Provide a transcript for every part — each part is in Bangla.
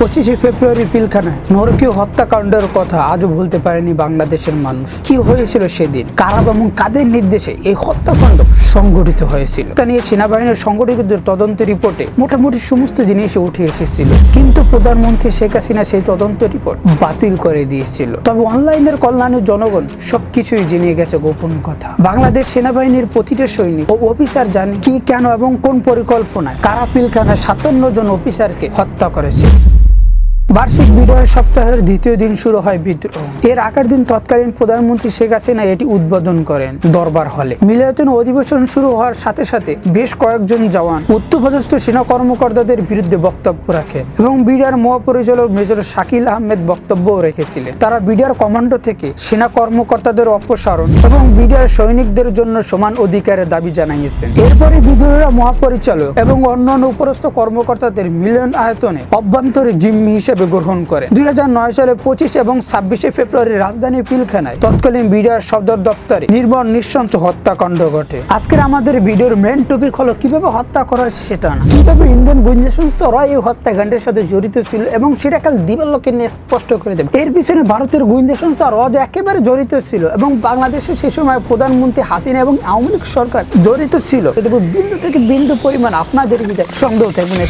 পঁচিশে ফেব্রুয়ারি পিলখানায় নরকীয় হত্যাকাণ্ডের কথা আজও ভুলতে পারেনি বাংলাদেশের মানুষ। কি হয়েছিল সেদিন? কারা এবং কাদের নির্দেশে এই হত্যাকাণ্ড সংঘটিত হয়েছিল? তা নিয়ে সেনাবাহিনীর সংগঠিতদের তদন্ত রিপোর্টে মোটামুটি সমস্ত জিনিস উঠে এসেছিল কিন্তু প্রধানমন্ত্রী শেখ হাসিনা সেই তদন্ত রিপোর্ট বাতিল করে দিয়েছিল। তবে অনলাইনের কল্যাণে জনগণ সবকিছুই জেনে গেছে গোপন কথা। বাংলাদেশ সেনাবাহিনীর প্রতিটা সৈনিক ও অফিসার জানে কি, কেন এবং কোন পরিকল্পনায় কারা পিলখানায় সাতান্ন জন অফিসারকে হত্যা করেছে। বার্ষিক বিজয় সপ্তাহের দ্বিতীয় দিন শুরু হয় বিদ্রোহ। এর আগের দিন তৎকালীন প্রধানমন্ত্রী শেখ হাসিনা এটি উদ্বোধন করেন দরবার হলে। মিলায়তন অধিবেশন শুরু হওয়ার সাথে সাথে বেশ কয়েকজন জওয়ান উত্তরপ্রদেশ সেনা কর্মকর্তাদের বিরুদ্ধে বক্তব্য রাখেন এবং বিডিআর মহাপরিচালক মেজর শাকিল আহমেদ বক্তব্যও রেখেছিলেন। তারা বিডিআর কমান্ডো থেকে সেনা কর্মকর্তাদের অপসারণ এবং বিডিআর সৈনিকদের জন্য সমান অধিকারের দাবি জানিয়েছেন। এরপরে বিদ্রোহীরা মহাপরিচালক এবং অন্যান্য উপরস্থ কর্মকর্তাদের মিলন আয়তনে অভ্যন্তরে জিম্মি হিসেবে গ্রহণ করে। দুই হাজার নয় সালে পঁচিশ এবং ছাব্বিশে ফেব্রুয়ারি রাজধানী পিলখানায় তৎকালীন বিডিআর সদর দপ্তরে নির্মম নিঃসংস হত্যাকাণ্ড ঘটে। আজকের আমাদের ভিডিওর মেন টপিক হলো, কীভাবে হত্যা করা হয়েছে সেটা না। কীভাবে ইন্ডিয়ান গোয়েন্দা সংস্থারা এই হত্যাকাণ্ডের সাথে জড়িত ছিল এবং সেটা কাল দিবালোকে নিয়ে স্পষ্ট করে দেবে। এর পিছনে ভারতের গোয়েন্দা সংস্থা রজ একেবারে জড়িত ছিল এবং বাংলাদেশের সে সময় প্রধানমন্ত্রী হাসিনা এবং আওয়ামী লীগ সরকার জড়িত ছিল। বিন্দু থেকে বিন্দু পরিমাণ আপনাদের ভিতরে সন্দেহ থাকবে।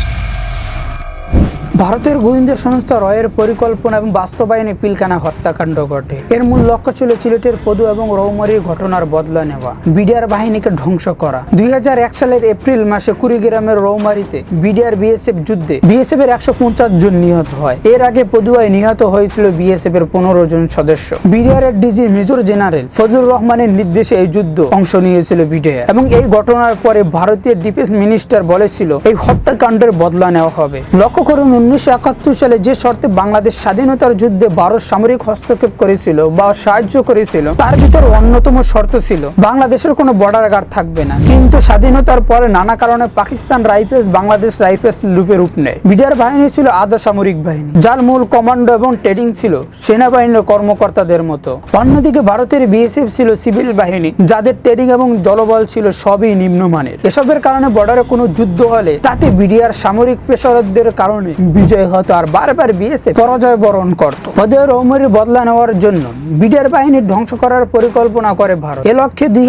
ভারতের গোয়েন্দা সংস্থা রয়ের পরিকল্পনা এবং বাস্তবায়নে পিলকানা হত্যাকাণ্ড ঘটে। এর মূল লক্ষ্য ছিল সিলেটের পদু এবং রৌমারির ঘটনার বদলা নেওয়া, বিডিআর বাহিনীকে ধ্বংস করা। দুই হাজার এক সালের এপ্রিল মাসে কুড়িগ্রামের রৌমারিতে বিডিআর বিএসএফ যুদ্ধে বিএসএফ এর একশো পঞ্চাশ জন নিহত হয়। এর আগে পদুয়ায় নিহত হয়েছিল বিএসএফ এর পনেরো জন সদস্য। বিডিআর এর ডিজি মেজর জেনারেল ফজলুর রহমানের নির্দেশে এই যুদ্ধ অংশ নিয়েছিল বিডিআর। এবং এই ঘটনার পরে ভারতীয় ডিফেন্স মিনিস্টার বলেছিল, এই হত্যাকাণ্ডের বদলা নেওয়া হবে। লক্ষ্য করুন উনিশশো একাত্তর সালে যে শর্তে বাংলাদেশ স্বাধীনতার যুদ্ধে ভারত সামরিক হস্তক্ষেপ করেছিল বা সাহায্য করেছিল, তার ভিতর অন্যতম শর্ত ছিল, বাংলাদেশের কোনো বর্ডার গার্ড থাকবে না। কিন্তু স্বাধীনতার পরে নানা কারণে পাকিস্তান রাইফেলস বাংলাদেশ রাইফেলস রূপে রূপ নেয়। বিডিআর বাহিনী ছিল আধা সামরিক বাহিনী, যার মূল কমান্ডো এবং ট্রেনিং ছিল সেনাবাহিনীর কর্মকর্তাদের মতো। অন্যদিকে ভারতের বিএসএফ ছিল সিভিল বাহিনী, যাদের ট্রেনিং এবং জলবল ছিল সবই নিম্নমানের। এসবের কারণে বর্ডারে কোনো যুদ্ধ হলে তাতে বিডিআর সামরিক পেশারদের কারণে বিজয় হতো আর বারবার বিএসএফ পরাজয় বরণ করত। পদে রৌমরি বদলা নেওয়ার জন্য বিডিআর বাহিনীর ধ্বংস করার পরিকল্পনা করে ভারত। এ লক্ষ্যে দুই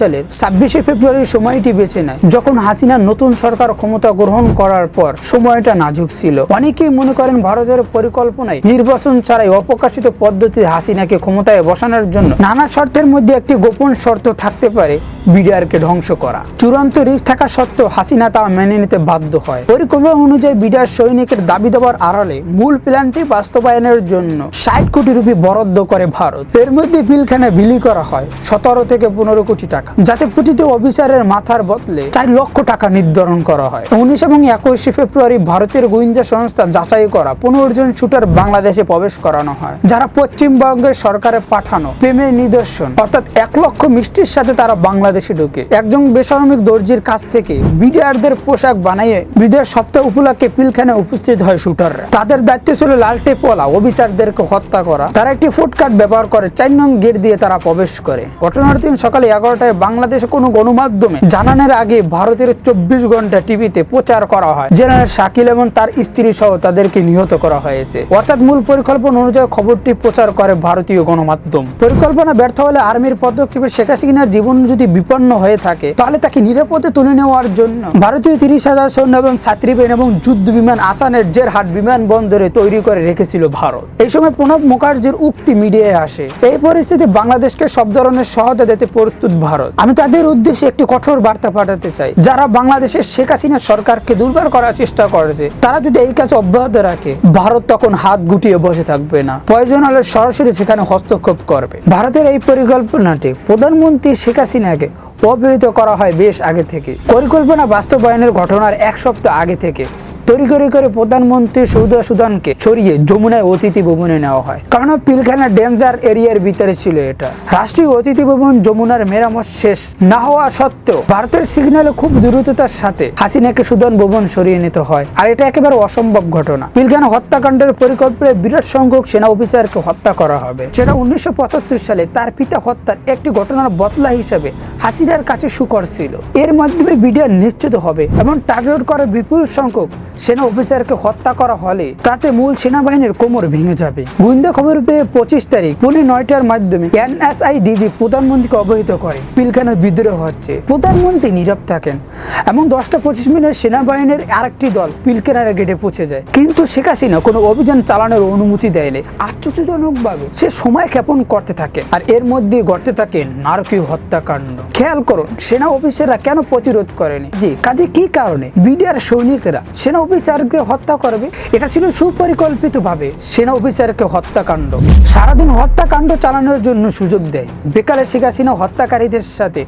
সালের ছাব্বিশে ফেব্রুয়ারি সময়টি বেছে নেয়, যখন হাসিনা নতুন সরকার ক্ষমতা গ্রহণ করার পর সময়টা নাজুক ছিল। অনেকেই মনে করেন ভারতের পরিকল্পনায় নির্বাচন ছাড়াই অপ্রকাশিত পদ্ধতিতে হাসিনাকে ক্ষমতায় বসানোর জন্য নানা শর্তের মধ্যে একটি গোপন শর্ত থাকতে পারে বিডিআরকে ধ্বংস করা। চূড়ান্ত রিস্ক থাকা সত্ত্বেও হাসিনা তা মেনে নিতে বাধ্য হয়। পরিকল্পনা অনুযায়ী বিডিআর সৈনিকের দাবি দেওয়ার আড়ালে মূল প্ল্যানটি বাস্তবায়নের জন্য ষাট কোটি রুপি বরাদ্দ করে ভারত। এর মধ্যে বিলখানে বিলি করা হয় সতেরো থেকে পনেরো কোটি টাকা, যাতে প্রতিটি অফিসারের মাথার বদলে চার লক্ষ টাকা নির্ধারণ করা হয়। উনিশ এবং একুশে ফেব্রুয়ারি ভারতের গোয়েন্দা সংস্থা যাচাই করা পনেরো জন শুটার বাংলাদেশে প্রবেশ করানো হয়, যারা পশ্চিমবঙ্গের সরকারে পাঠানো প্রেমের নিদর্শন, অর্থাৎ এক লক্ষ মিষ্টির সাথে তারা বাংলাদেশে ঢোকে। একজন বেসামরিক দর্জির কাছ থেকে বিডিআরদের পোশাক বানিয়ে বিজয়ের সপ্তাহ উপলক্ষে পিলখানে উপস্থিত হয় শুটাররা তাদের দায়িত্ব ছিল লালটে পোলা, অফিসারদেরকে হত্যা করা। তারা একটি ফুটকাট ব্যবহার করে, চার নং গেট দিয়ে তারা প্রবেশ করে। ঘটনার দিন সকালে এগারোটায় বাংলাদেশে কোনো গণমাধ্যমে জানানোর আগে ভারতের চব্বিশ ঘণ্টা টিভিতে প্রচার করা হয়। জেনারেল শাকিল এবং তার স্ত্রী সহ তাদেরকে নিহত করা হয়েছে। অর্থাৎ মূল পরিকল্পনা অনুযায়ী খবরটি প্রচার করে ভারতীয় গণমাধ্যম। পরিকল্পনা ব্যর্থ হলে আর্মির পদক্ষেপে শেখ হাসিনার জীবন যদি বিপন্ন হয়ে থাকে, তাহলে তাকে নিরাপদে তুলে নেওয়ার জন্য ভারতীয় তিরিশ হাজার সৈন্য এবং ছাত্রী এবং যুদ্ধ বিমান আসানের জেরহাট বিমানবন্দরে তৈরি করে রেখেছিল ভারত। এই সময় প্রণব মুখার্জির উক্তি মিডিয়ায় আসে। এই পরিস্থিতি বাংলাদেশকে সব ধরনের সহায়তা দিতে প্রস্তুত ভারত। আমি তাদের উদ্দেশ্যে একটি কঠোর বার্তা পাঠাতে চাই। যারা বাংলাদেশের শেখ হাসিনা সরকারকে দুর্বার করার চেষ্টা করেছে, তারা যদি এই কাজ অব্যাহত রাখে, ভারত তখন হাত গুটিয়ে বসে থাকবে না। প্রয়োজন হলে সরাসরি সেখানে হস্তক্ষেপ করবে। ভারতের এই পরিকল্পনাটি প্রধানমন্ত্রী শেখ হাসিনাকে অবহিত করা হয় বেশ আগে থেকে। পরিকল্পনা বাস্তবায়নের ঘটনার এক সপ্তাহ আগে থেকে তৈরি করে করে প্রধানমন্ত্রী সৌদা সুদানকে সরিয়ে যমুনায় অতিথি ভবনে নেওয়া হয়। কারণ পিলখানা ডেঞ্জার এরিয়ার ভিতরে ছিল এটা। রাষ্ট্রীয় অতিথি ভবন যমুনার মেরামত শেষ না হওয়া সত্ত্বেও ভারতের সিগন্যালে খুব দ্রুততার সাথে হাসিনাকে সুদান ভবন সরিয়ে নিতে হয়। আর এটা একেবারে অসম্ভব ঘটনা। পিলখানা হত্যাকাণ্ডের পরিকল্পনায় বিরাট সংখ্যক সেনা অফিসারকে হত্যা করা হবে। সেটা উনিশশো পঁচাত্তর সালে তার পিতা হত্যার একটি ঘটনার বদলা হিসেবে হাসিনার কাছে সুকর ছিল। এর মাধ্যমে বিডিআর নিশ্চিত হবে এবং টার্গেট করে বিপুল সংখ্যক সেনা অফিসারকে হত্যা করা হলে তাতে মূল সেনাবাহিনীর কোমর ভেঙে যাবে। গোয়েন্দা খবর পেয়ে পঁচিশ তারিখ পুনে নয়টার মাধ্যমে এনএসআই ডিজি প্রধানমন্ত্রীকে অবহিত করে। পিলখানার বিদ্রোহ হচ্ছে। প্রধানমন্ত্রী নীরব থাকেন। এবং দশটা পঁচিশ মিনিট সেনাবাহিনীর আরেকটি দল পিলখানার গেটে পৌঁছে যায়। কিন্তু শেখ হাসিনা কোনো অভিযান চালানোর অনুমতি দেয়নি। আশ্চর্যজনকভাবে সে সময় ক্ষেপণ করতে থাকে আর এর মধ্যে ঘটতে থাকে নারকীয় হত্যাকাণ্ড। খেয়াল করুন, সেনা অফিসাররা কেন প্রতিরোধ করেনি? জি, কাজে কি কারণে? বিডিআর সৈনিকরা সেনা অফিসারকে হত্যা করবে, এটা ছিল সুপরিকল্পিত ভাবে সেনা অফিসারকে হত্যাকাণ্ড। সারাদিন হত্যাকাণ্ড চালানোর জন্য সুযোগ দেয়। বিকালে শেখ হাসিনা হত্যাকারীদের সাথে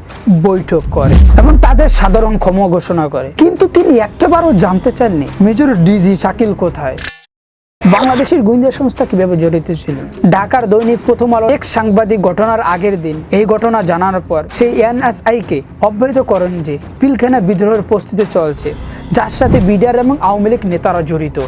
বৈঠক করে এবং তাদের সাধারণ ক্ষমা ঘোষণা করে। কিন্তু তিনি একটাবারও জানতে চাননি, মেজর ডিজি শাকিল কোথায়? বাংলাদেশের গোয়েন্দা সংস্থা কীভাবে জড়িত ছিল? ঢাকার দৈনিক প্রথম আলো এক সাংবাদিক ঘটনার আগের দিন এই ঘটনা জানার পর সেই এনএসআই কে অব্যাহত করেন যে পিলখানা বিদ্রোহের প্রস্তুতি চলছে যার সাথে বিডিআর এবং আওয়ামী লীগ নেতারা জড়িত।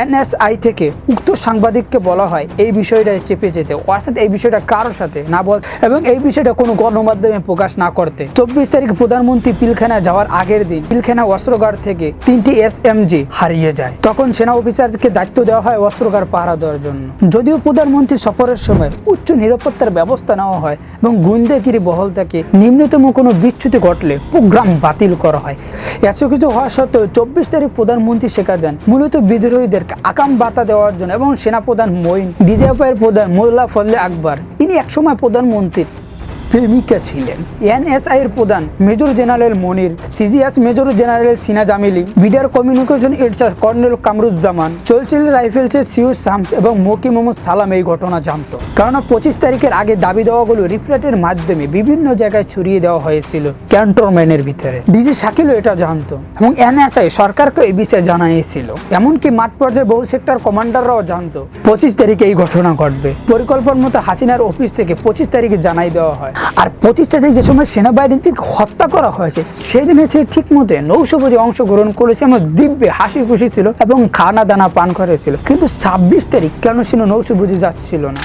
এনএসআই থেকে উক্ত সাংবাদিককে বলা হয়, এই বিষয়টা চেপে যেতে। অর্থাৎ এই বিষয়টা কারোর সাথে না বল, এবং এই বিষয়টা কোনো গণমাধ্যমে প্রকাশ না করতে। চব্বিশ তারিখ প্রধানমন্ত্রী পিলখানা যাওয়ার আগের দিন পিলখানা অস্ত্রগার থেকে তিনটি এস হারিয়ে যায়। তখন সেনা অফিসারকে দায়িত্ব দেওয়া হয় অস্ত্রগার পাহারা দেওয়ার জন্য। যদিও প্রধানমন্ত্রী সফরের সময় উচ্চ নিরাপত্তার ব্যবস্থা নেওয়া হয় এবং গুন্দেগিরি বহল থেকে, নিম্নতম কোনো বিচ্যুতি ঘটলে প্রোগ্রাম বাতিল করা হয়। এত কিছু হওয়া সত্ত্বেও চব্বিশ তারিখ প্রধানমন্ত্রী শেখা যান মূলত বিদ্রোহীদেরকে আকাম বার্তা দেওয়ার জন্য এবং সেনাপ্রধান মঈন, ডিজিএফআইয়ের প্রধান মোল্লা ফজলে আকবর, ইনি একসময় প্রধানমন্ত্রীর প্রেমিকা ছিলেন। এনএসআই এর প্রধান major general Monir, CGS major general Sina Jamili, BDR communication in-charge colonel Kamruzzaman, চলছিল রাইফেলসের সিউর শামস এবং মকি মোহাম্মদ সালাম এই ঘটনা জানত। কারণ পঁচিশ তারিখের আগে দাবি দেওয়াগুলো রিফ্লেটের মাধ্যমে বিভিন্ন জায়গায় ছড়িয়ে দেওয়া হয়েছিল ক্যান্টনমেন্টের ভিতরে। ডিজি শাকিলও এটা জানতো এবং এনএসআই সরকারকে এই বিষয়ে জানাইছিল। এমনকি মাঠ পর্যায়ে বহু সেক্টর কমান্ডাররাও জানতো, পঁচিশ তারিখে এই ঘটনা ঘটবে। পরিকল্পনা মতো হাসিনার অফিস থেকে পঁচিশ তারিখে জানাই দেওয়া হয়। আর পঁচিশ তারিখ যে সময় সেনাবাহিনী থেকে হত্যা করা হয়েছে, সেদিনে সে ঠিক মতো নৌসভোজে অংশগ্রহণ করেছে এবং দিব্যে হাসি খুশি ছিল এবং খানা দানা পান করেছিল। কিন্তু ছাব্বিশ তারিখ কেন সে নৌসভোজে যাচ্ছিল না?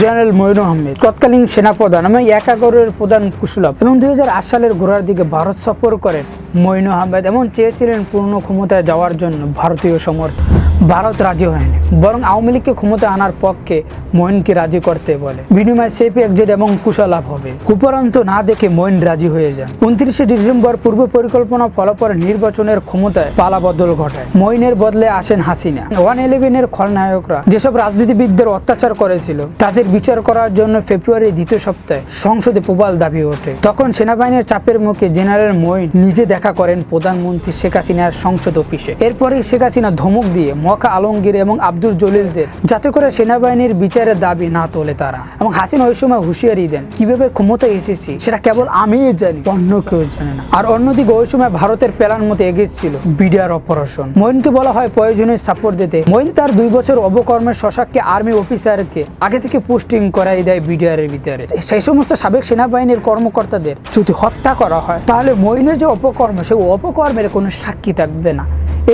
জেনারেল মইন আহমেদ, তৎকালীন সেনাপ্রধান এবং একাগরের প্রধান কুশলভ এবং দুই হাজার আট সালের গোড়ার দিকে ভারত সফর করেন মইন আহমেদ এবং চেয়েছিলেন পূর্ণ ক্ষমতায় যাওয়ার জন্য ভারতীয় সমর্থন ভারত রাজি হয়নি। বরং আওয়ামী লীগকে ক্ষমতায় আনার পক্ষে মইনকে রাজি করতে বলে। বিনিময়ে সেফ একজেট এবং কুশলাভ হবে। উপরন্ত না দেখে মইন রাজি হয়ে যান। উনত্রিশে ডিসেম্বর পূর্ব পরিকল্পনা ফলাফল নির্বাচনের ক্ষমতায় পালা বদল ঘটায়। মইনের বদলে আসেন হাসিনা। ওয়ান ইলেভেনের খলনায়করা যেসব রাজনীতিবিদদের অত্যাচার করেছিল, তাদের বিচার করার জন্য ফেব্রুয়ারি দ্বিতীয় সপ্তাহে সংসদে প্রবাল দাবি ওঠে। তখন সেনাবাহিনীর চাপের মুখে জেনারেল মইন নিজে দেখা করেন প্রধানমন্ত্রী শেখ হাসিনার সংসদ অফিসে। এরপরে শেখ হাসিনা ধমক দিয়ে মক্কা আলমগীর এবং আব্দুল জলিলদের। যাতে করে সেনাবাহিনীর বিচারের দাবি না তোলে তারা। এবং হাসিনা ওই সময় হুঁশিয়ারি দেন, কীভাবে ক্ষমতায় এসেছি, সেটা কেবল আমিই জানি, অন্য কেউ জানে না। আর অন্যদিকে ওই সময় ভারতের প্ল্যান মতো এগিয়েছিল, বিডিআর অপারেশন। মইনকে বলা হয় প্রয়োজনীয় সাপোর্ট দিতে। মইন তার দুই বছর অবকর্মের শশাককে আর্মি অফিসারকে আগে থেকে পোস্টিং করাই দেয় বিডিআর এর ভিতরে। সেই সমস্ত সাবেক সেনাবাহিনীর কর্মকর্তাদের যদি হত্যা করা হয়, তাহলে মইনের যে অপকর্ম, সেই অপকর্মের কোনো সাক্ষী থাকবে না।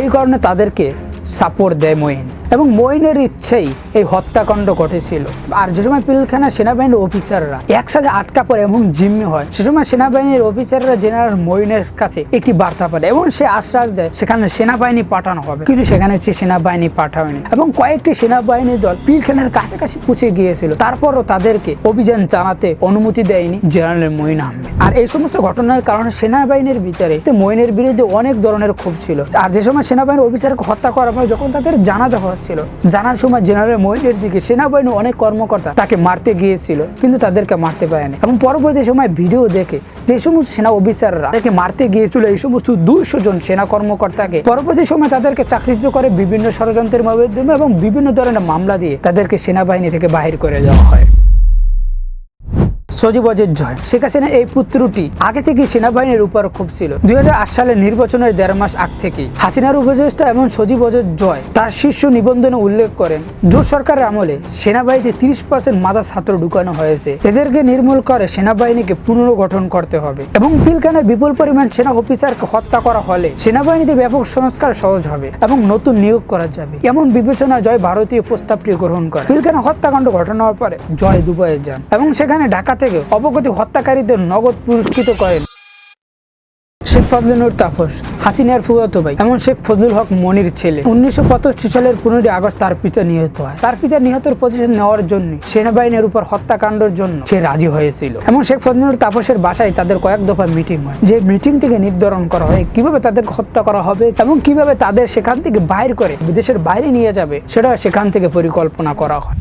এই কারণে তাদেরকে সাপোর্ট দেয় মইন এবং মইনের ইচ্ছেই এই হত্যাকাণ্ড ঘটেছিল। আর যে সময় পিলখানা সেনাবাহিনীর অফিসাররা একসাথে আটকা পড়ে এবং জিম্মি হয়, সে সময় সেনাবাহিনীর অফিসাররা জেনারেল মইনের কাছে একটি বার্তা পাঠায় এবং সে আশ্বাস দেয়, সেখানে সেনাবাহিনী পাঠানো হবে। কিন্তু সেখানে সে সেনাবাহিনী পাঠায়নি এবং কয়েকটি সেনাবাহিনী দল পিলখানার কাছাকাছি পৌঁছে গিয়েছিল। তারপরও তাদেরকে অভিযান চালাতে অনুমতি দেয়নি জেনারেল মইন আহমেদ। আর এই সমস্ত ঘটনার কারণে সেনাবাহিনীর ভিতরে মইনের বিরুদ্ধে অনেক ধরনের ক্ষোভ ছিল। আর যে সময় সেনাবাহিনীর অফিসারকে হত্যা করা হয়, যখন তাদের জানাজা হচ্ছিল জানার সময় জেনারেল মহিলের দিকে সেনাবাহিনী অনেক কর্মকর্তা তাকে মারতে গিয়েছিল, কিন্তু তাদেরকে মারতে পারেনি। এবং পরবর্তী সময় ভিডিও দেখে যে সমস্ত সেনা অফিসাররা তাকে মারতে গিয়েছিল, এই সমস্ত দুশো জন সেনা কর্মকর্তাকে, পরবর্তী সময় তাদেরকে চাকরিচ্যুত করে বিভিন্ন ষড়যন্ত্রের মাধ্যমে এবং বিভিন্ন ধরনের মামলা দিয়ে তাদেরকে সেনাবাহিনী থেকে বাহির করে দেওয়া হয়। সজীবজের জয়। শেখ হাসিনা এই পুত্রটি আগে থেকে সেনাবাহিনীর উপর খুব ছিল। দুই সালের নির্বাচনের দেড় মাস আগ থেকে হাসিনার উপদেষ্টা এবং সজীবজের জয় তার শীর্ষ নিবন্ধনে উল্লেখ করেন, জোট সরকারের আমলে সেনাবাহিনীতে তিরিশ পার্সেন্ট মাদা ছাত্র ঢুকানো হয়েছে। এদেরকে নির্মূল করে সেনাবাহিনীকে পুনর্গঠন করতে হবে এবং পিলখানে বিপুল পরিমাণ সেনা অফিসারকে হত্যা করা হলে সেনাবাহিনীতে ব্যাপক সংস্কার সহজ হবে এবং নতুন নিয়োগ করা যাবে। এমন বিবেচনা জয় ভারতীয় প্রস্তাবটি গ্রহণ করে। পিলখানা হত্যাকাণ্ড ঘটনার পরে জয় দুবাইয়ে যান এবং সেখানে ঢাকা থেকে অবগতি হত্যাকারীদের নগদ পুরস্কৃত করেন। শেখ ফজলুর তাপস, হাসিনার ফুয়াতো ভাই, এমন শেখ ফজলুল হক মনির ছেলে। উনিশশো পঁচাশি সালের পনেরোই আগস্ট তার পিতা নিহত হয়। তার পিতা নিহতের প্রতিশোধ নেওয়ার জন্য সেনাবাহিনীর উপর হত্যাকাণ্ডের জন্য সে রাজি হয়েছিল। এমন শেখ ফজলুর তাপসের বাসায় তাদের কয়েক দফা মিটিং হয়। যে মিটিং থেকে নির্ধারণ করা হয় কীভাবে তাদেরকে হত্যা করা হবে এবং কীভাবে তাদের সেখান থেকে বাইর করে বিদেশের বাইরে নিয়ে যাবে, সেটা সেখান থেকে পরিকল্পনা করা হয়।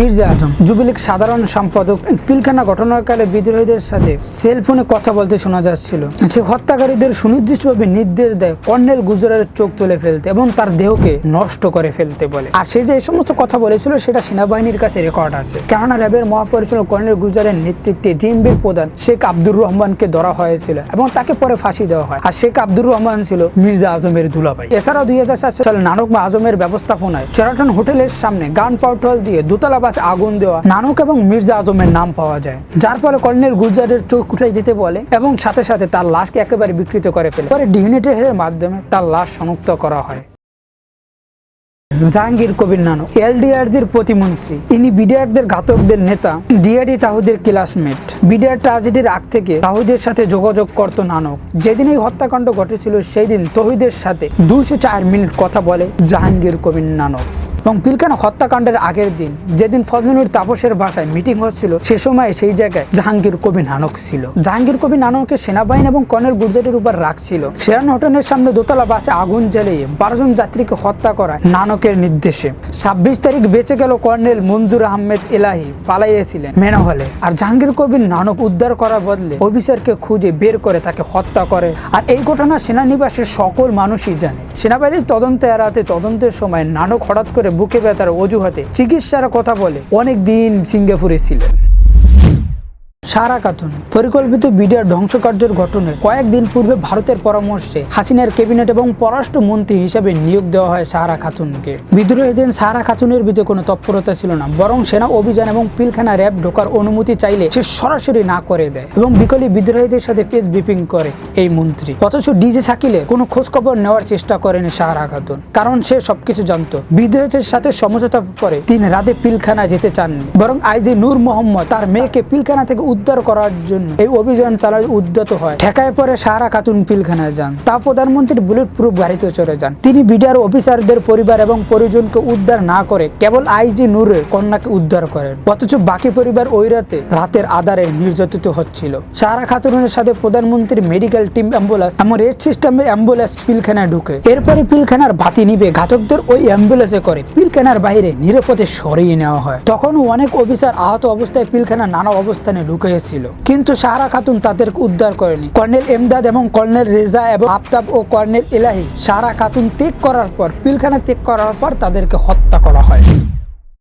মির্জা আজম, যুবলীগ সাধারণ সম্পাদক, পিলখানা ঘটনাকালে বিদ্রোহীদের সাথে সেলফোনে কথা বলতে শোনা যাচ্ছিল। সে হত্যাকারীদের সুনির্দিষ্টভাবে নির্দেশ দেয়, কর্নেল গুজরারের চোখ তুলে ফেলতে এবং তার দেহকে নষ্ট করে ফেলতে বলে। আর সে যে এই সমস্ত কথা বলেছিল, সেটা সেনাবাহিনীর কাছে রেকর্ড আছে। কেননা র্যাবের মহাপরিচালক কর্নেল গুজরারের নেতৃত্বে জিএমবির প্রধান শেখ আব্দুর রহমানকে ধরা হয়েছিল এবং তাকে পরে ফাঁসি দেওয়া হয়। আর শেখ আব্দুর রহমান ছিল মির্জা আজমের দুলাভাই। এছাড়াও দুই হাজার সাত সালে নানক আজমের ব্যবস্থাপনায় চেরাটন হোটেলের সামনে গান পাউটল দিয়ে দোতলা বাসে আগুন দেওয়া। নানক এবং মির্জা আজমের নাম পাওয়া যায়, যার ফলে কর্নেল গুজরাটের চোখ উঠাই দিতে বলে এবং সাথে সাথে তার লাশকে একেবারে বিকৃত করে ফেলে। পরে ডিএনএ টেস্টের মাধ্যমে তার লাশ শনাক্ত করা হয়। জাহাঙ্গীর কবির নানক এলডিআরজির প্রতিমন্ত্রী। ইনি বিডিআরদের ঘাতকদের নেতা, ডিআরডি তাহুদের ক্লাসমেট। বিডিআর ট্রাজেডির আগ থেকে তাহুদের সাথে যোগাযোগ করত নানক যেদিন এই হত্যাকাণ্ড ঘটেছিল সেই দিন তহিদের সাথে দুইশো চার মিনিট কথা বলে জাহাঙ্গীর কবির নানক এবং পিলখানা হত্যাকাণ্ডের আগের দিন, যেদিন ফজলুর তাপসের বাসায় মিটিং হচ্ছিল, সে সময় সেই জায়গায় জাহাঙ্গীর কবি নানক ছিল। জাহাঙ্গীর কবি নানককে সেনাবাহিনী এবং কর্নেল গুর্জরের উপর রাখছিল সেরান হোটেলের সামনে দোতলা বাসে আগুন জ্বালিয়ে বারো জন যাত্রীকে হত্যা করায় নানকের নির্দেশে। ছাব্বিশ তারিখ বেঁচে গেল কর্নেল মঞ্জুর আহমেদ এলাহি, পালাইয়েছিলেন মেনহলে। আর জাহাঙ্গীর কবির নানক উদ্ধার করার বদলে অফিসারকে খুঁজে বের করে তাকে হত্যা করে। আর এই ঘটনা সেনানিবাসের সকল মানুষই জানে। সেনাবাহিনীর তদন্ত এড়াতে তদন্তের সময় নানক হঠাৎ করে বুকে ব্যথার অজুহাতে চিকিৎসার কথা বলে অনেক দিন সিঙ্গাপুরে ছিলেন। সারা খাতুন পরিকল্পিত বিডিআর ধ্বংসকার্যের ঘটনায় কয়েকদিন পূর্বে ভারতের পরামর্শে হাসিনার ক্যাবিনেট এবং পররাষ্ট্র মন্ত্রী হিসেবে নিয়োগ দেওয়া হয় সাহারা খাতুনকে বিদ্রোহী দিন সাহারা খাতুনের ভিতরে কোনো তৎপরতা ছিল না, বরং সেনা অভিযান এবং পিলখানা র্যাব ঢোকার অনুমতি চাইলে সে সরাসরি না করে দেয় এবং বিকলি বিদ্রোহীদের সাথে পেস ব্রিফিং করে এই মন্ত্রী। অথচ ডিজে সাকিলের কোনো খোঁজ খবর নেওয়ার চেষ্টা করেনি সাহারা খাতুন কারণ সে সবকিছু জানতো। বিদ্রোহীদের সাথে সমঝোতা করে তিনি রাতে পিলখানা যেতে চাননি, বরং আইজি নূর মোহাম্মদ তার মেয়েকে পিলখানা থেকে উদ্ধার করার জন্য এই অভিযান চালায় উদ্যত হয়। ঠেকায় পরে সারা খাতুন পিলখানায় যান। তা প্রধানমন্ত্রী বুলেট প্রুফ গাড়িতে চলে যান। তিনি বিডিআর অফিসারদের পরিবার এবং পরিজনকে উদ্ধার না করে কেবল আইজি নূরের কন্যাকে উদ্ধার করেন। অথচ বাকি পরিবার ওই রাতে রাতের আধারে নির্যাতিত হচ্ছিল। সারা খাতুনের সাথে প্রধানমন্ত্রীর মেডিকেল টিম অ্যাম্বুলেন্স এমন রেড সিস্টেমের অ্যাম্বুলেন্স পিলখানায় ঢুকে। এরপরে পিলখানার বাতি নিবে ঘাতকদের ওই অ্যাম্বুলেন্সে করে। পিলখানার বাইরে নিরাপদে সরিয়ে নেওয়া হয়। তখন অনেক অফিসার আহত অবস্থায় পিলখানা নানা অবস্থানে লুকিয়েছিল কিন্তু সাহারা খাতুন তাদের উদ্ধার করেনি। কর্নেল এমদাদ এবং কর্নেল রেজা এবং আফতাব ও কর্নেল এলাহি সাহারা খাতুন ত্যাগ করার পর, পিলখানা ত্যাগ করার পর তাদেরকে হত্যা করা হয়।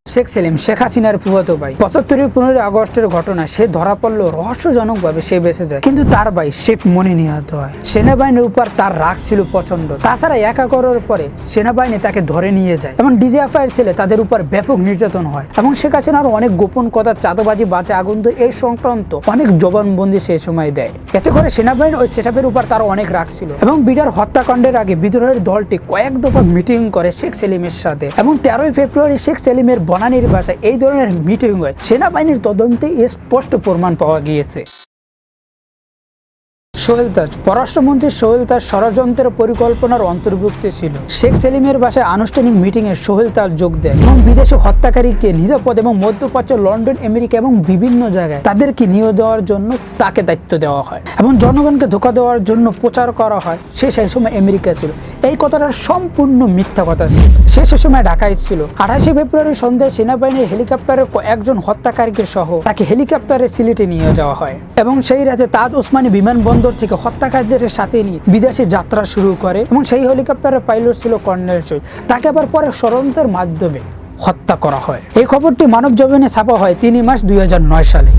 শেখ সেলিম, শেখ হাসিনার ফুফাতো ভাই। পঁচাত্তরের পনেরোই আগস্টের ঘটনা, সে ধরা পড়ল রহস্যজনকভাবে সে বেঁচে যায়। কিন্তু তার ভাই শেখ মনি নিহত হয়। সেনাবাহিনীর উপর তার রাগ ছিল প্রচণ্ড তাছাড়া একা করার পরে সেনাবাহিনী তাকে ধরে নিয়ে যায়। এবং ডিজিএফআই ছেলে তাদের উপর ব্যাপক নির্যাতন হয়। এবং শেখ হাসিনার অনেক গোপন কথা, চাঁদাবাজি বাঁচে আগুন দিয়ে এই সংক্রান্ত অনেক জবানবন্দি সেই সময় দেয়। এতে করে সেনাবাহিনী ওই সেটআপের উপর তার অনেক রাগ ছিল। এবং বিডার হত্যাকাণ্ডের আগে বিদ্রোহের দলটি কয়েক দফা মিটিং করে শেখ সেলিমের সাথে। এবং তেরোই ফেব্রুয়ারি শেখ সেলিমের বনানীর ভাষায় এই ধরনের মিটিং হয়। সেনাবাহিনীর তদন্তে স্পষ্ট প্রমাণ পাওয়া গিয়েছে। সোহেল তাজ পররাষ্ট্রমন্ত্রী সোহেল তাজ ষড়যন্ত্রের পরিকল্পনার অন্তর্ভুক্ত ছিল। শেখ সেলিমের বাসায় আনুষ্ঠানিক মিটিং এ সোহেল তাজ যোগ দেয় এবং বিদেশে হত্যাকারীকে নিরাপদ এবং মধ্যপ্রাচ্য, লন্ডন, আমেরিকা এবং বিভিন্ন জায়গায় তাদেরকে নিয়ে দেওয়ার জন্য তাকে দায়িত্ব দেওয়া হয় এবং জনগণকে ধোকা দেওয়ার জন্য প্রচার করা হয়। সে সেই সময় আমেরিকা ছিল। এই কথাটা সম্পূর্ণ মিথ্যা কথা ছিল। সে সে সময় ঢাকায় ছিল। আঠাশে ফেব্রুয়ারি সন্ধ্যায় সেনাবাহিনীর হেলিকপ্টারে একজন হত্যাকারীকে সহ তাকে হেলিকপ্টারে সিলেটে নিয়ে যাওয়া হয়। এবং সেই রাতে তাজ ওসমানী বিমানবন্দর থেকে হত্যাকারীদের সাথে নিয়ে বিদেশে যাত্রা শুরু করে এবং সেই হেলিকপ্টারের পাইলট ছিল কর্নেল শহীদ। তাকে আবার পরে ষড়যন্ত্রের মাধ্যমে হত্যা করা হয়। এই খবরটি মানব জমিনে ছাপা হয় তিন মাস দুই হাজার নয় সালে।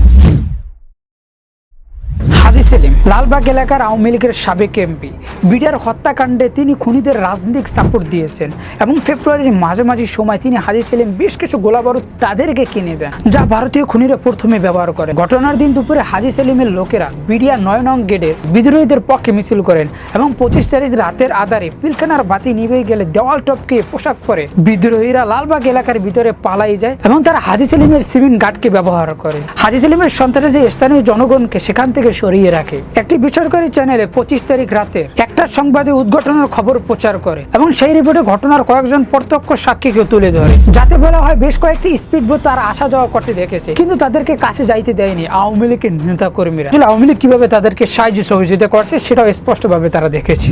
সেলিম লালবাগ এলাকার আওয়ামী লীগের সাবেক এমপি। বিডার হত্যাকাণ্ডে তিনি খুনিদের রাজনৈতিক সাপোর্ট দিয়েছেন এবং ফেব্রুয়ারির মাঝামাঝি সময় তিনি হাজি সেলিম বেশ কিছু গোলাবারুদ তাদেরকে কিনে দেন, যা ভারতীয় খুনিরা প্রথমে ব্যবহার করে ঘটনার দিন দুপুরে হাজি সেলিমের লোকেরা বিডিয়া নয় নং গেটের বিদ্রোহীদের পক্ষে মিছিল করেন এবং পঁচিশ তারিখ রাতের আধারে পিলখানার বাতি নিভে গেলে দেওয়াল টপকে পোশাক পরে বিদ্রোহীরা লালবাগ এলাকার ভিতরে পালাই যায় এবং তারা হাজি সেলিমের সিমেন্ট গার্ডকে ব্যবহার করে। হাজি সেলিমের সন্ত্রাসী স্থানীয় জনগণকে সেখান থেকে সরিয়ে রাখে। রাখে একটি বেসরকারি চ্যানেলে পঁচিশ তারিখ রাতে একটা সংবাদে উদ্ঘটনের খবর প্রচার করে এবং সেই রিপোর্টে ঘটনার কয়েকজন প্রত্যক্ষ সাক্ষীকে তুলে ধরে। যাতে বলা হয় বেশ কয়েকটি স্পিড বোট তারা আসা যাওয়া করতে দেখেছে, কিন্তু তাদেরকে কাছে যাইতে দেয়নি আওয়ামী লীগের নেতা কর্মীরা আসলে আওয়ামী লীগ কীভাবে তাদেরকে সাহায্য সহযোগিতা করছে, সেটাও স্পষ্টভাবে তারা দেখেছে।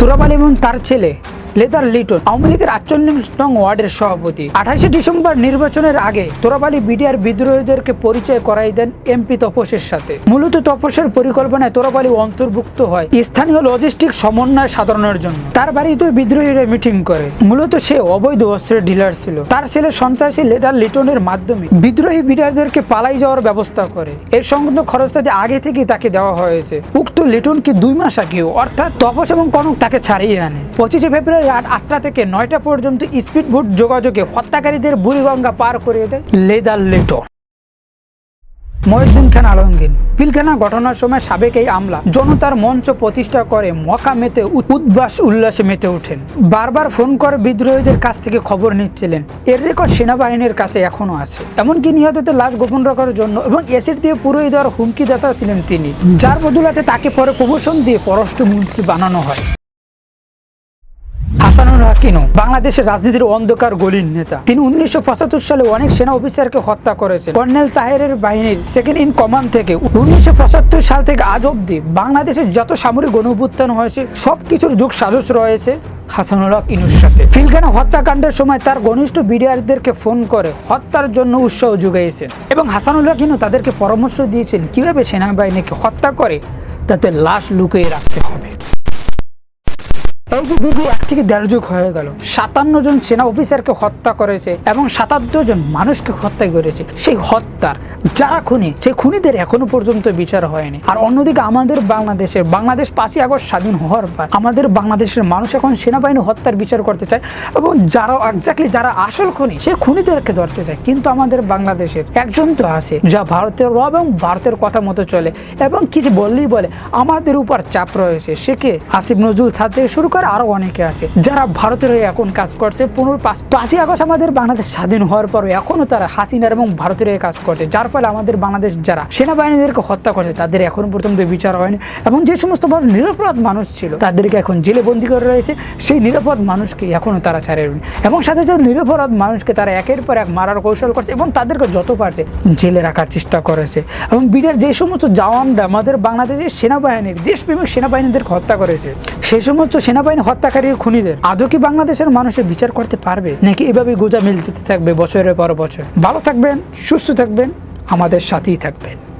তুরাব আলী এবং তার ছেলে লেদার লিটন, আওয়ামী লীগের আটচল্লিশ নং ওয়ার্ডের সভাপতি। আঠাশে ডিসেম্বর নির্বাচনের আগে তোরাবালি বিডিআর বিদ্রোহীদেরকে পরিচয় করাই দেন এমপি তপসের সাথে। মূলত তপসের পরিকল্পনায় তোরাবালি অন্তর্ভুক্ত হয় স্থানীয় লজিস্টিক সমন্বয় সাধারণের জন্য। তার বাড়িতে বিদ্রোহীরা মিটিং করে। মূলত সে অবৈধ অস্ত্রের ডিলার ছিল। তার ছেলে সন্ত্রাসী লেদার লিটনের মাধ্যমে বিদ্রোহী বিডিআরদেরকে পালাই যাওয়ার ব্যবস্থা করে। এর সংক্রান্ত খরচটা যে আগে থেকেই তাকে দেওয়া হয়েছে। উক্ত লিটনকে দুই মাস আগেও অর্থাৎ তপস এবং কনক তাকে ছাড়িয়ে আনে। পঁচিশে ফেব্রুয়ারি রাত আটটা থেকে নয়টা পর্যন্ত স্পিড বোট যোগাযোগে হত্যাকারীদের বুড়িগঙ্গা পার করে দেয় লেদার লিটন মহিউদ্দিন খান আলমগীর। পিলখানা ঘটনার সময় সাবেক এই আমলা জনতার মঞ্চ প্রতিষ্ঠা করে মকা মেতে উদ্বাস উল্লাসে মেতে ওঠেন। বারবার ফোন করে বিদ্রোহীদের কাছ থেকে খবর নিচ্ছিলেন। এর রেকর্ড সেনাবাহিনীর কাছে এখনও আছে। এমনকি নিহতদের লাশ গোপন রাখার জন্য এবং এসিড দিয়ে পুরোই দেওয়ার হুমকিদাতা ছিলেন তিনি। যার বদলাতে তাকে পরে প্রমোশন দিয়ে পররাষ্ট্রমন্ত্রী বানানো হয়। হাসানুল হাকিনও বাংলাদেশের রাজনীতির অন্ধকার গলির নেতা। তিনি উনিশশো সালে অনেক সেনা অফিসারকে হত্যা করেছে কর্নেল তাহেরের বাহিনীর সেকেন্ড ইন কমান্ড থেকে উনিশশো সাল থেকে আজ অব্দি বাংলাদেশের যত সামরিক গণভুত্থান হয়েছে, সবকিছুর যুগ সাজস রয়েছে হাসানুল হক ইনুর সাথে। ফিলখানা হত্যাকাণ্ডের সময় তার ঘনিষ্ঠ বিডিআরদেরকে ফোন করে হত্যার জন্য উৎসাহ যোগাইছেন এবং হাসানুল হক ইনু তাদেরকে পরামর্শ দিয়েছেন, কীভাবে সেনাবাহিনীকে হত্যা করে তাতে লাশ লুকিয়ে রাখতে হবে। এই যে দীর্ঘ এক থেকে দেড় যুগ হয়ে গেল। সাতান্ন জন সেনা অফিসারকে হত্যা করেছে এবং সাতাত্তর জন মানুষকে হত্যা করেছে। সেই হত্যার যারা খুনি, সেই খুনিদের এখনও পর্যন্ত বিচার হয়নি। আর অন্যদিকে আমাদের বাংলাদেশের, বাংলাদেশ পাঁচই আগস্ট স্বাধীন হওয়ার পর আমাদের বাংলাদেশের মানুষ এখন সেনাবাহিনী হত্যার বিচার করতে চায় এবং যারা এক্স্যাক্টলি যারা আসল খুনি, সেই খুনিদেরকে ধরতে চায়। কিন্তু আমাদের বাংলাদেশের একজন তো আছে, যা ভারতের র এবং ভারতের কথা মতো চলে এবং কিছু বললেই বলে। আমাদের উপর চাপ রয়েছে। সে কে? আসিফ নজরুল ছাদ থেকে শুরু করে আরও অনেকে আছে। যারা ভারতের হয়ে এখন কাজ করছে, পনেরো পাঁচ, পাঁচই আগস্ট আমাদের বাংলাদেশ স্বাধীন হওয়ার পরও এখনও তারা হাসিনার এবং ভারতের হয়ে কাজ করছে। যার ফলে আমাদের বাংলাদেশ যারা সেনাবাহিনীদেরকে হত্যা করছে, তাদের এখন পর্যন্ত বিচার হয়নি। এবং যে সমস্ত নিরাপরাধ মানুষ ছিল, তাদেরকে এখন জেলে বন্দি করে রয়েছে, সেই নিরাপদ মানুষকে এখনও তারা ছাড়েনি এবং সাথে সাথে নিরাপরাধ মানুষকে তারা একের পর এক মারার কৌশল করছে এবং তাদেরকে যত পারছে জেলে রাখার চেষ্টা করেছে। এবং বিডের যে সমস্ত জওয়ানরা আমাদের বাংলাদেশের সেনাবাহিনীর, দেশপ্রেমিক সেনাবাহিনীদেরকে হত্যা করেছে সেই সমস্ত সেনাবাহিনী হত্যাকারী ও খুনিদের। আদৌ কি বাংলাদেশের মানুষের বিচার করতে পারবে? নাকি এভাবে গোজা মিলতে থাকবে বছরের পর বছর? ভালো থাকবেন, সুস্থ থাকবেন, আমাদের সাথেই থাকবেন।